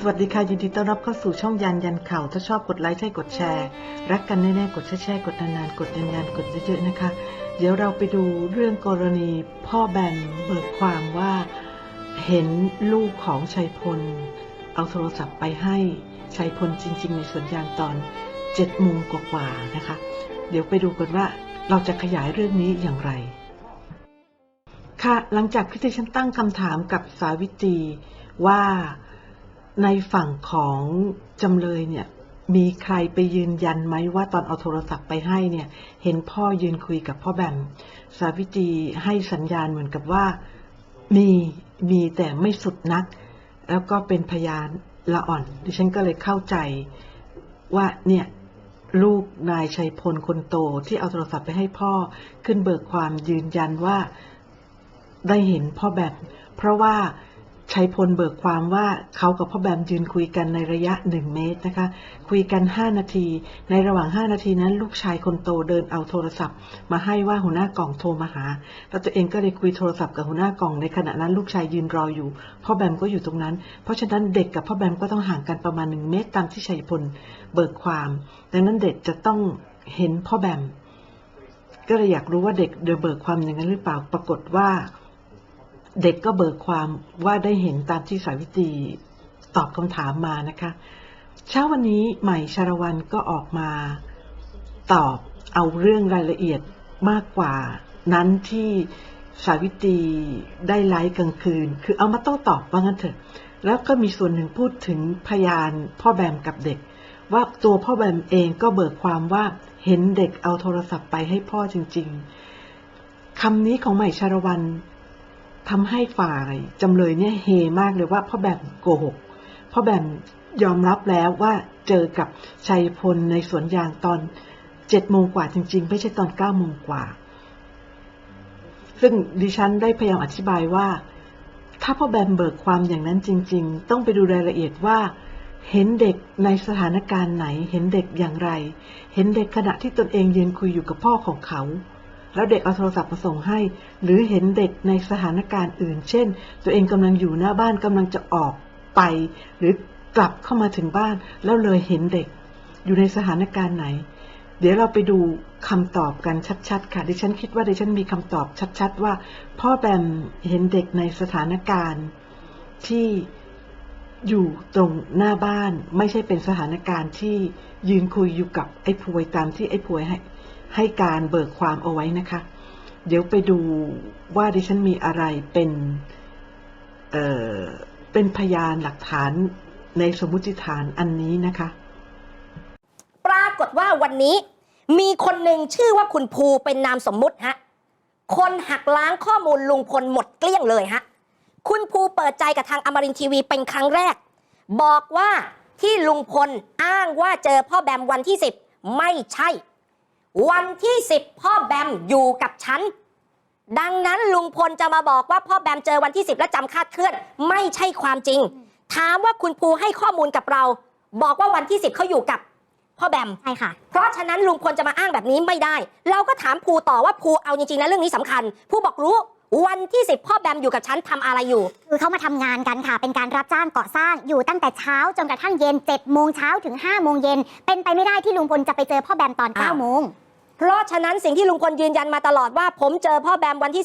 สวัสดีค่ะ ยินดีต้อนรับเข้าสู่ช่องยันยันข่าว ถ้าชอบกดไลค์ใช่กดแชร์ รักกันแน่ๆ กดแชร์ๆกดนานๆ กดยันยันกดเยอะๆนะคะ เดี๋ยวเราไปดูเรื่องกรณีพ่อแบมเบิกความว่าเห็นลูกของชัยพล เอาโทรศัพท์ไปให้ชัยพลจริง ๆ ในสวนยางตอนเจ็ดโมงกว่าๆนะคะ เดี๋ยวไปดูกันว่าเราจะขยายเรื่องนี้อย่างไร ค่ะหลังจากที่ดิฉันตั้งคำถามกับสาวิตรีว่า ในฝั่งของจำเลยเนี่ยมีใครไปยืนยันไหมว่าตอนเอาโทรศัพท์ไปให้เนี่ย เห็นพ่อยืนคุยกับพ่อแบมสาวิตรีให้สัญญาณเหมือนกับว่ามีมีแต่ไม่สุดนัก แล้วก็เป็นพยานละอ่อน ดิฉันก็เลยเข้าใจว่าเนี่ยลูกนายชัยพลคนโตที่เอาโทรศัพท์ไปให้พ่อขึ้นเบิกความยืนยันว่าได้เห็นพ่อแบมเพราะว่า ชัยพลเบิกความว่าเขากับพ่อแบมยืนคุยกันในระยะหนึ่งเมตรนะคะ คุยกันห้านาที ในระหว่างห้านาทีนั้น ลูกชายคนโตเดินเอาโทรศัพท์ มาให้ว่าหัวหน้ากล่องโทรมาหา แล้วตัวเองก็เลยคุยโทรศัพท์กับหัวหน้ากล่องในขณะนั้นลูกชายยืนรออยู่ พ่อแบมก็อยู่ตรงนั้น เพราะฉะนั้นเด็กกับพ่อแบมก็ต้องห่างกันประมาณหนึ่งเมตรตามที่ชัยพลเบิกความ ดังนั้นเด็กจะต้องเห็นพ่อแบมก็เลยอยากรู้ว่าเด็กเดนเบิกความอย่างนั้นหรือเปล่า ปรากฏว่า เด็กก็เบิกความว่าได้เห็นตามที่สาวิตรีตอบคำถามมานะคะ เช้าวันนี้ใหม่ชารวันก็ออกมาตอบเอาเรื่องรายละเอียดมากกว่านั้นที่สาวิตรีได้ไลฟ์กลางคืน คือเอามาต้องตอบว่างั้นเถอะ แล้วก็มีส่วนหนึ่งพูดถึงพยานพ่อแบมกับเด็ก ว่าตัวพ่อแบมเองก็เบิกความว่าเห็นเด็กเอาโทรศัพท์ไปให้พ่อจริง ๆคำนี้ของใหม่ชารวัน ทำให้ฝ่ายจำเลยเนี่ยเฮมากเลยว่าพ่อแบมโกหกพ่อแบมยอมรับแล้วว่าเจอกับชัยพลในสวนยางตอนเจ็ดโมงกว่าจริง ๆ ไม่ใช่ตอนเก้าโมงกว่า ซึ่งดิฉันได้พยายามอธิบายว่า ถ้าพ่อแบมเบิกความอย่างนั้นจริง ๆ ต้องไปดูรายละเอียดว่าเห็นเด็กในสถานการณ์ไหน เห็นเด็กอย่างไร เห็นเด็กขณะที่ตนเองยืนคุยอยู่กับพ่อของเขา แล้วเด็กเอาโทรศัพท์มาส่งให้ หรือเห็นเด็กในสถานการณ์อื่น เช่น ตัวเองกำลังอยู่หน้าบ้านกำลังจะออกไป หรือกลับเข้ามาถึงบ้าน แล้วเลยเห็นเด็ก อยู่ในสถานการณ์ไหน เดี๋ยวเราไปดูคำตอบกันชัดๆ ค่ะ ดิฉันคิดว่าดิฉันมีคำตอบชัด ๆ ว่า พ่อแบมเห็นเด็กในสถานการณ์ที่อยู่ตรงหน้าบ้านไม่ใช่เป็นสถานการณ์ที่ยืนคุยอยู่กับไอ้พวยตามที่ไอ้พวยให้ ให้การเบิกความเอาไว้นะคะ เดี๋ยวไปดูว่าดิฉันมีอะไรเป็นเอ่อเป็นพยานหลักฐานในสมมติฐานอันนี้นะคะ ปรากฏว่าวันนี้มีคนหนึ่งชื่อว่าคุณภูเป็นนามสมมุติฮะ คนหักล้างข้อมูลลุงพลหมดเกลี้ยงเลยฮะ คุณภูเปิดใจกับทางอมรินทีวีเป็นครั้งแรก บอกว่าที่ลุงพลอ้างว่าเจอพ่อแบมวันที่ 10 ไม่ใช่ วันที่ 10 พ่อแบมอยู่กับฉัน ดังนั้นลุงพลจะมาบอกว่าพ่อแบมเจอวันที่ 10 และจำคาดเคลื่อน ไม่ใช่ความจริง ถามว่าคุณภูให้ข้อมูลกับเรา บอกว่าวันที่ 10เขาอยู่กับพ่อแบมใช่ค่ะ เพราะฉะนั้นลุงพลจะมาอ้างแบบนี้ไม่ได้ เราก็ถามภูต่อว่าภูเอาจริงๆนะเรื่องนี้สำคัญภูบอกรู้วันที่ 10 พ่อแบมอยู่กับฉันทำอะไรอยู่ คือเขามาทำงานกันค่ะ เป็นการรับจ้างก่อสร้างอยู่ตั้งแต่เช้าจนกระทั่งเย็น7จ็ดโมงเช้าถึง5้าโมงเย็นเป็นไปไม่ได้ที่ลุงพลจะไปเจอพ่อแบมตอน9ก้าอ้าวโมง เพราะฉะนั้นสิ่งที่ลุงพลยืนยันมาตลอดว่า ผมเจอพ่อแบมวันที่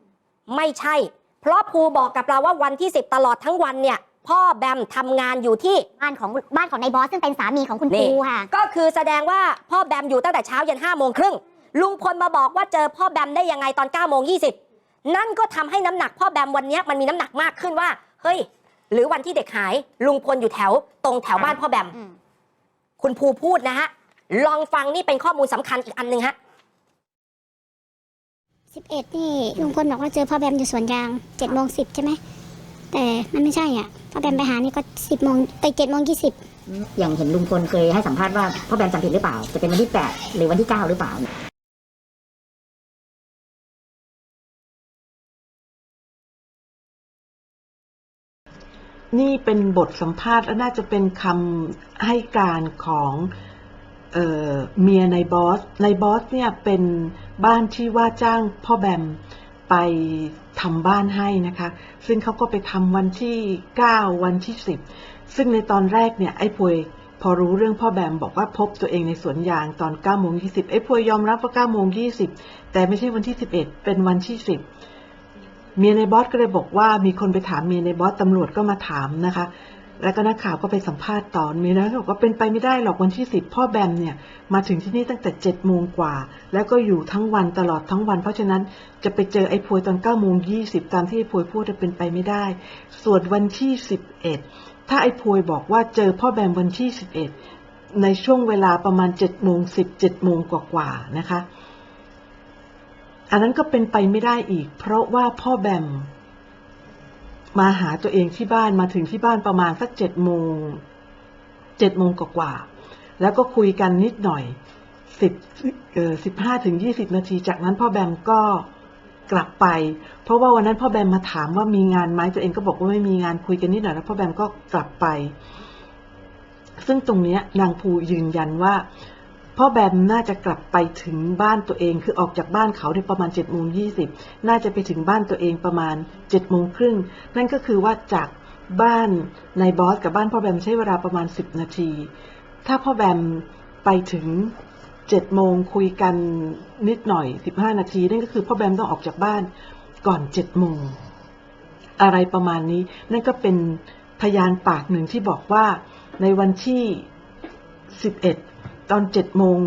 10ไม่ใช่ เพราะภูบอกกับเราว่าวันที่10ตลอดทั้งวันเนี่ย พ่อแบมทำงานอยู่ที่บ้านของบ้านของนายบอสซึ่งเป็นสามีของคุณนี่ปูค่ะ ก็คือแสดงว่าพ่อแบมอยู่ตั้งแต่เช้ายัน5้าโมงครึ่งลุงพลมาบอกว่าเจอพ่อแบมได้ยังไงตอน9ก้าโมงยีนั่นก็ทำให้น้ำหนักพ่อแบมวันเนี้ยมันมีน้ำหนักมากขึ้นว่า เฮ้ย หรือวันที่เด็กหาย ลุงพลอยู่แถว ตรงแถวบ้านพ่อแบม อืม คุณภูพูดนะฮะ ลองฟังนี่เป็นข้อมูลสำคัญอีกอันหนึ่งฮะสิบเอ็ดนี่ลุงพลบอกว่าเจอพ่อแบมอยู่สวนยางเจ็ดโมงสิบใช่ไหม แต่มันไม่ใช่อะพ่อแบมไปหานี่ก็สิบโมงไปเจ็ดโมงยี่สิบอย่างเห็นลุงพลเคยให้สัมภาษณ์ว่าพ่อแบมจำผิดหรือเปล่า จะเป็นวันที่ 8 หรือวันที่ 9 หรือเปล่า นี่เป็นบทสัมภาษณ์และน่าจะเป็นคำให้การของ เมียในบอส ในบอสเนี่ยเป็นบ้านที่ว่าจ้างพ่อแบมไปไปทำบ้านให้นะคะ ซึ่งเขาก็ไปทำวันที่ 9 วันที่ 10 ซึ่งในตอนแรกเนี่ยไอ้พวยพอรู้เรื่องพ่อแบมบอกว่าพบตัวเองในสวนยางตอน9โมง20ไอ้พวยยอมรับว่า9โมง20 แต่ไม่ใช่วันที่ 11 เป็นวันที่ 10 เมียในบอสก็เลยบอกว่ามีคนไปถามเมียในบอสตำรวจก็มาถามนะคะ แล้วก็นักข่าวก็ไปสัมภาษณ์ตอนเมียนะบอกว่าเป็นไปไม่ได้หรอกวันที่สิบพ่อแบมเนี่ยมาถึงที่นี่ตั้งแต่เจ็ดโมงกว่า แล้วก็อยู่ทั้งวันตลอดทั้งวัน เพราะฉะนั้นจะไปเจอไอ้พวยตอนเก้าโมงยี่สิบตามที่ไอ้พวยพูดจะเป็นไปไม่ได้ ส่วนวันที่สิบเอ็ดถ้าไอ้พวยบอกว่าเจอพ่อแบมวันที่สิบเอ็ดในช่วงเวลาประมาณเจ็ดโมงสิบเจ็ดโมงกว่าๆนะคะ อันนั้นก็เป็นไปไม่ได้อีก เพราะว่าพ่อแบม มาหาตัวเองที่บ้านมาถึงที่บ้านประมาณสักเจ็ดโมงเจ็ดโมงกว่าๆแล้วก็คุยกันนิดหน่อยสิบเออสิบห้าถึงยี่สิบนาที จากนั้นพ่อแบมก็กลับไป เพราะว่าวันนั้นพ่อแบมมาถามว่ามีงานไหมตัวเองก็บอกว่าไม่มีงานคุยกันนิดหน่อยแล้วพ่อแบมก็กลับไป ซึ่งตรงเนี้ยนางภูยืนยันว่า พ่อแบมน่าจะกลับไปถึงบ้านตัวเอง คือออกจากบ้านเขาในประมาณ7จ็ดโมงยีน่าจะไปถึงบ้านตัวเองประมาณ7จ็ดโมงครึ่ง นั่นก็คือว่าจากบ้านนายบอสกับบ้านพ่อแบมใช้เวลาประมาณ 10 นาที ถ้าพ่อแบมไปถึง7จ็ดโมงคุยกันนิดหน่อย 15 นาที นั่นก็คือพ่อแบมต้องออกจากบ้านก่อน7จ็ดโมง อะไรประมาณนี้ นั่นก็เป็นพยานปากหนึ่งที่บอกว่าในวันที่ 11 ตอนเจ็ดโมง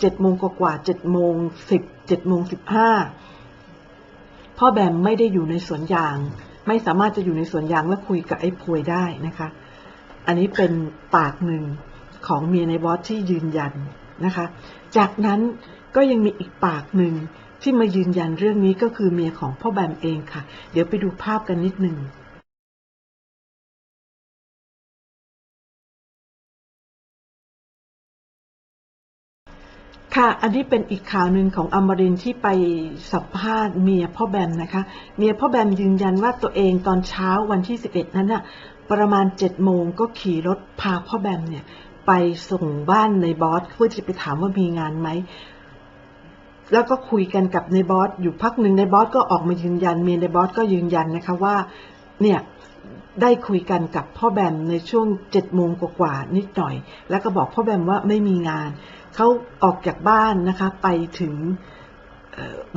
เจ็ดโมงกว่าเจ็ดโมงสิบเจ็ดโมงสิบห้าพ่อแบมไม่ได้อยู่ในสวนยาง ไม่สามารถจะอยู่ในสวนยางและคุยกับไอ้พวยได้นะคะ อันนี้เป็นปากหนึ่งของเมียในบอสที่ยืนยันนะคะ จากนั้นก็ยังมีอีกปากหนึ่งที่มายืนยันเรื่องนี้ก็คือเมียของพ่อแบมเองค่ะ เดี๋ยวไปดูภาพกันนิดหนึ่ง ค่ะ อันนี้เป็นอีกข่าวหนึ่งของอมรินทร์ที่ไปสัมภาษณ์เมียพ่อแบมนะคะ เมียพ่อแบมยืนยันว่าตัวเองตอนเช้าวันที่ 11 นั้นน่ะ ประมาณ 7 โมงก็ขี่รถพาพ่อแบมเนี่ย ไปส่งบ้านในบอสเพื่อจะไปถามว่ามีงานไหม แล้วก็คุยกันกับในบอสอยู่พักหนึ่งในบอสก็ออกมายืนยัน เมียในบอสก็ยืนยันนะคะว่า เนี่ยได้คุยกันกับพ่อแบมในช่วงเจ็ดโมงกว่าๆนิดหน่อย แล้วก็บอกพ่อแบมว่าไม่มีงาน เขาออกจากบ้านนะคะไปถึง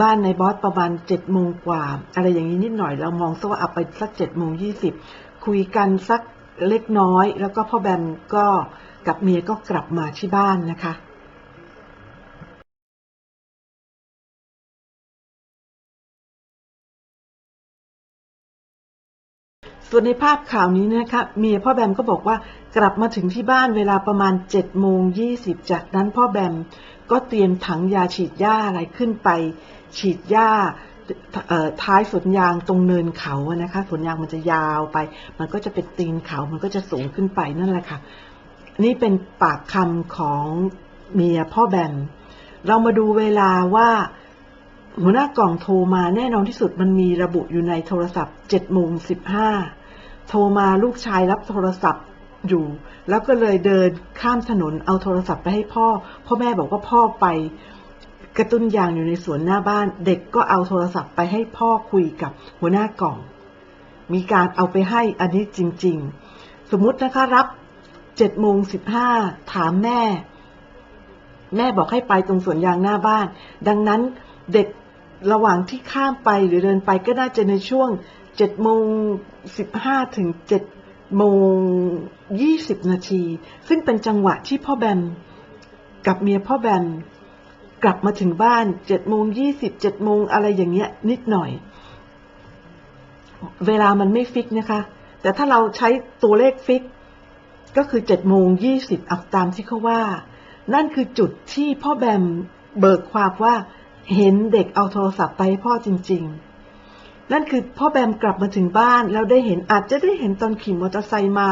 บ้านในบอสประมาณเจ็ดโมงกว่า อะไรอย่างนี้นิดหน่อยเรามองซะว่าเอาไปสักเจ็ดโมงยี่สิบคุยกันสักเล็กน้อย แล้วก็พ่อแบมก็กับเมียก็กลับมาที่บ้านนะคะ ส่วนในภาพข่าวนี้นะคะเมียพ่อแบมก็บอกว่ากลับมาถึงที่บ้านเวลาประมาณ7จ็ดโมงยีจากนั้นพ่อแบมก็เตรียมถังยาฉีดหญ้าอะไรขึ้นไป ฉีดหญ้าท้ายสวนยางตรงเนินเขานะคะสวนยางมันจะยาวไป มันก็จะเป็นตีนเขา มันก็จะสูงขึ้นไปนั่นแหละค่ะ นี่เป็นปากคำของเมียพ่อแบมเรามาดูเวลาว่าหัวหน้ากล่องโทรมาแน่นอนที่สุดมันมีระบุอยู่ในโทรศัพท์7โมง15 โทรมาลูกชายรับโทรศัพท์อยู่ แล้วก็เลยเดินข้ามถนนเอาโทรศัพท์ไปให้พ่อ พ่อแม่บอกว่าพ่อไป กระตุ้นยางอยู่ในสวนหน้าบ้าน เด็กก็เอาโทรศัพท์ไปให้พ่อคุยกับหัวหน้ากล่อง มีการเอาไปให้อันนี้จริง ๆ สมมุตินะคะรับ7โมง15ถามแม่ แม่บอกให้ไปตรงสวนยางหน้าบ้าน ดังนั้นเด็กระหว่างที่ข้ามไปหรือเดินไปก็น่าจะในช่วง 7โมง15ถึง7โมง20นาที ซึ่งเป็นจังหวะที่พ่อแบมกับเมียพ่อแบมกลับมาถึงบ้าน7โมง20 7โมงอะไรอย่างเงี้ยนิดหน่อย เวลามันไม่ฟิกนะคะ แต่ถ้าเราใช้ตัวเลขฟิก ก็คือ7โมง20เอาตามที่เขาว่า นั่นคือจุดที่พ่อแบมเบิกความว่าเห็นเด็กเอาโทรศัพท์ไปให้พ่อจริง ๆ นั่นคือพ่อแบมกลับมาถึงบ้านแล้วได้เห็นอาจจะได้เห็นตอนขี่มอเตอร์ไซค์มา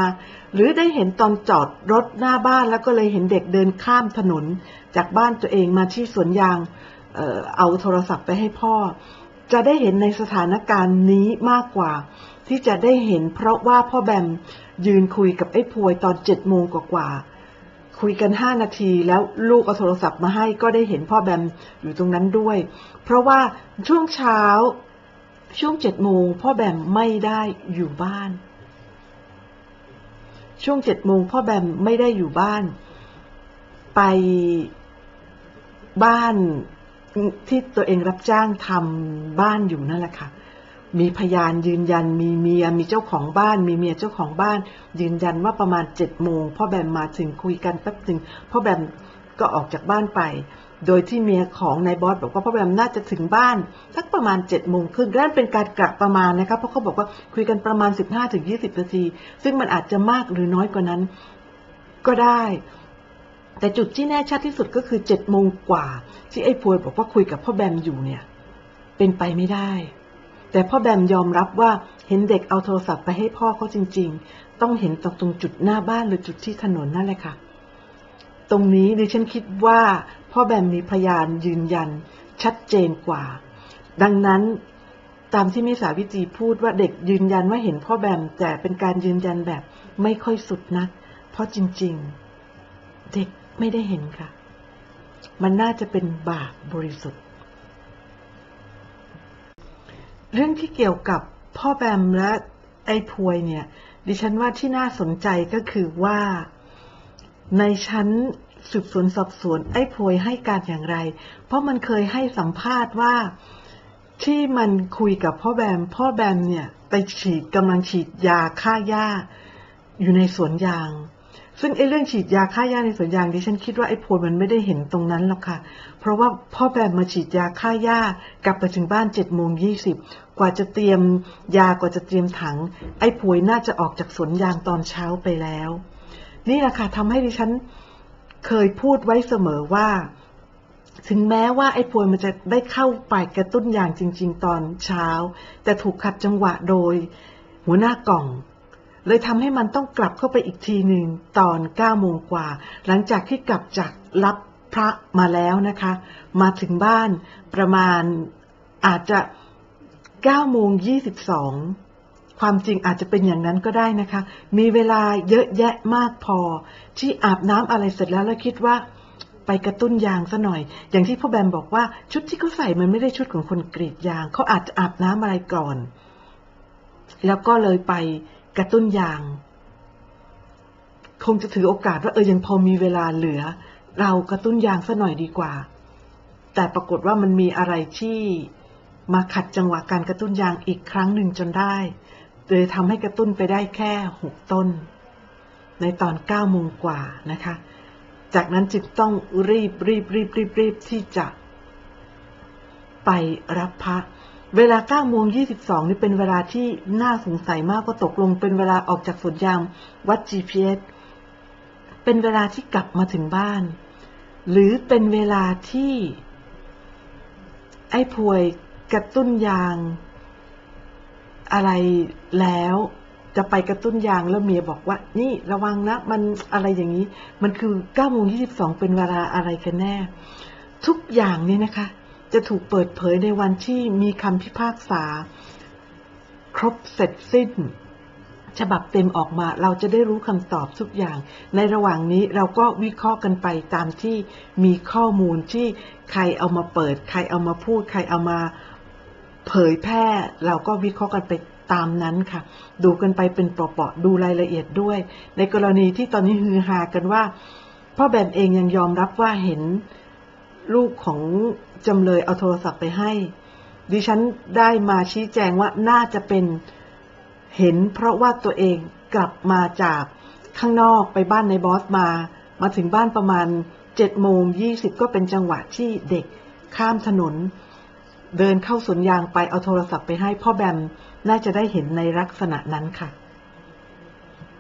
หรือได้เห็นตอนจอดรถหน้าบ้านแล้วก็เลยเห็นเด็กเดินข้ามถนน จากบ้านตัวเองมาที่สวนยางเออเอาโทรศัพท์ไปให้พ่อ จะได้เห็นในสถานการณ์นี้มากกว่า ที่จะได้เห็นเพราะว่าพ่อแบมยืนคุยกับไอ้พวยตอนเจ็ดโมงกว่าๆคุยกันห้านาทีแล้วลูกเอาโทรศัพท์มาให้ก็ได้เห็นพ่อแบมอยู่ตรงนั้นด้วย เพราะว่าช่วงเช้า ช่วงเจ็ดโมงพ่อแบมไม่ได้อยู่บ้าน ช่วงเจ็ดโมงพ่อแบมไม่ได้อยู่บ้าน ไปบ้านที่ตัวเองรับจ้างทำบ้านอยู่นั่นแหละค่ะ มีพยานยืนยัน มีเมีย มีเจ้าของบ้าน มีเมียเจ้าของบ้าน ยืนยันว่าประมาณเจ็ดโมงพ่อแบมมาถึงคุยกันแป๊บหนึ่งพ่อแบมก็ออกจากบ้านไป โดยที่เมียของนายบอสบอกว่าพ่อแบมน่าจะถึงบ้านสักประมาณเจ็ดโมงครึ่งนั่นเป็นการกะประมาณนะคะเพราะเขาบอกว่าคุยกันประมาณสิบห้าถึงยี่สิบนาที ซึ่งมันอาจจะมากหรือน้อยกว่านั้นก็ได้ แต่จุดที่แน่ชัดที่สุดก็คือเจ็ดโมงกว่า ที่ไอ้พวยบอกว่าคุยกับพ่อแบมอยู่เนี่ย เป็นไปไม่ได้ แต่พ่อแบมยอมรับว่าเห็นเด็กเอาโทรศัพท์ไปให้พ่อเขาจริง ๆ ต้องเห็นตรงตรงจุดหน้าบ้านหรือจุดที่ถนนนั่นแหละค่ะตรงนี้ดิฉันคิดว่า พ่อแบมมีพยานยืนยันชัดเจนกว่า ดังนั้นตามที่มิสาวิจีพูดว่าเด็กยืนยันว่าเห็นพ่อแบมแต่เป็นการยืนยันแบบไม่ค่อยสุดนัก เพราะจริง ๆ เด็กไม่ได้เห็นค่ะ มันน่าจะเป็นบาปบริสุทธิ์ เรื่องที่เกี่ยวกับพ่อแบมและไอ้พวยเนี่ย ดิฉันว่าที่น่าสนใจก็คือว่าในชั้น สืบสวนสอบสวนไอ้พวยให้การอย่างไร เพราะมันเคยให้สัมภาษณ์ว่าที่มันคุยกับพ่อแบม พ่อแบมเนี่ยไปฉีดกำลังฉีดยาฆ่าหญ้าอยู่ในสวนยาง ซึ่งไอ้เรื่องฉีดยาฆ่าหญ้าในสวนยางดิฉันคิดว่าไอ้พวยมันไม่ได้เห็นตรงนั้นหรอกค่ะ เพราะว่าพ่อแบมมาฉีดยาฆ่าหญ้ากลับไปถึงบ้านเจ็ดโมงยี่สิบกว่าจะเตรียมยากว่าจะเตรียมถัง ไอ้พวยน่าจะออกจากสวนยางตอนเช้าไปแล้ว นี่แหละค่ะทำให้ดิฉัน เคยพูดไว้เสมอว่า ถึงแม้ว่าไอ้พวยมันจะได้เข้าไปกระตุ้นอย่างจริง ๆ ตอนเช้า แต่ถูกขัดจังหวะโดย หัวหน้ากล่อง เลยทำให้มันต้องกลับเข้าไปอีกทีหนึ่งตอน9โมงกว่า หลังจากที่กลับจากรับพระมาแล้วนะคะ มาถึงบ้านประมาณอาจจะ9โมง22 ความจริงอาจจะเป็นอย่างนั้นก็ได้นะคะ มีเวลาเยอะแยะมากพอ ที่อาบน้ำอะไรเสร็จแล้วแล้วคิดว่าไปกระตุ้นยางซะหน่อย อย่างที่พ่อแบมบอกว่าชุดที่เขาใส่มันไม่ได้ชุดของคนกรีดยาง เขาอาจจะอาบน้ำอะไรก่อน แล้วก็เลยไปกระตุ้นยาง คงจะถือโอกาสว่าเออยังพอมีเวลาเหลือ เรากระตุ้นยางซะหน่อยดีกว่า แต่ปรากฏว่ามันมีอะไรที่มาขัดจังหวะการกระตุ้นยางอีกครั้งหนึ่งจนได้ เลยทำให้กระตุ้นไปได้แค่หกต้น ในตอนเก้าโมงกว่านะคะ จากนั้นจึงต้องรีบรีบรีบรีบรีบที่จะ ไปรับพระ เวลา9โมง22 นี่เป็นเวลาที่น่าสงสัยมากก็ตกลง เป็นเวลาออกจากสวนยางวัด GPS เป็นเวลาที่กลับมาถึงบ้าน หรือเป็นเวลาที่ ไอ้พวยกระตุ้นยาง อะไรแล้วจะไปกระตุ้นยางแล้วเมียบอกว่า นี่ระวังนะ มันอะไรอย่างนี้ มันคือ9โมง22เป็นเวลาอะไรกันแน่ ทุกอย่างเนี่ยนะคะ จะถูกเปิดเผยในวันที่มีคำพิพากษา ครบเสร็จสิ้น ฉบับเต็มออกมา เราจะได้รู้คำตอบทุกอย่าง ในระหว่างนี้เราก็วิเคราะห์กันไปตามที่มีข้อมูลที่ใครเอามาเปิด ใครเอามาพูด ใครเอามา เผยแพร่เราก็วิเคราะห์กันไปตามนั้นค่ะ ดูกันไปเป็นเปราะๆดูรายละเอียดด้วย ในกรณีที่ตอนนี้ฮือฮากันว่า พ่อแบมเองยังยอมรับว่าเห็นลูกของจำเลยเอาโทรศัพท์ไปให้ ดิฉันได้มาชี้แจงว่าน่าจะเป็นเห็น เพราะว่าตัวเองกลับมาจากข้างนอกไปบ้านในบอสมา มาถึงบ้านประมาณเจ็ดโมงยี่สิบก็เป็นจังหวะที่เด็กข้ามถนน เดินเข้าสวนยางไปเอาโทรศัพท์ไปให้พ่อแบม น่าจะได้เห็นในลักษณะนั้นค่ะ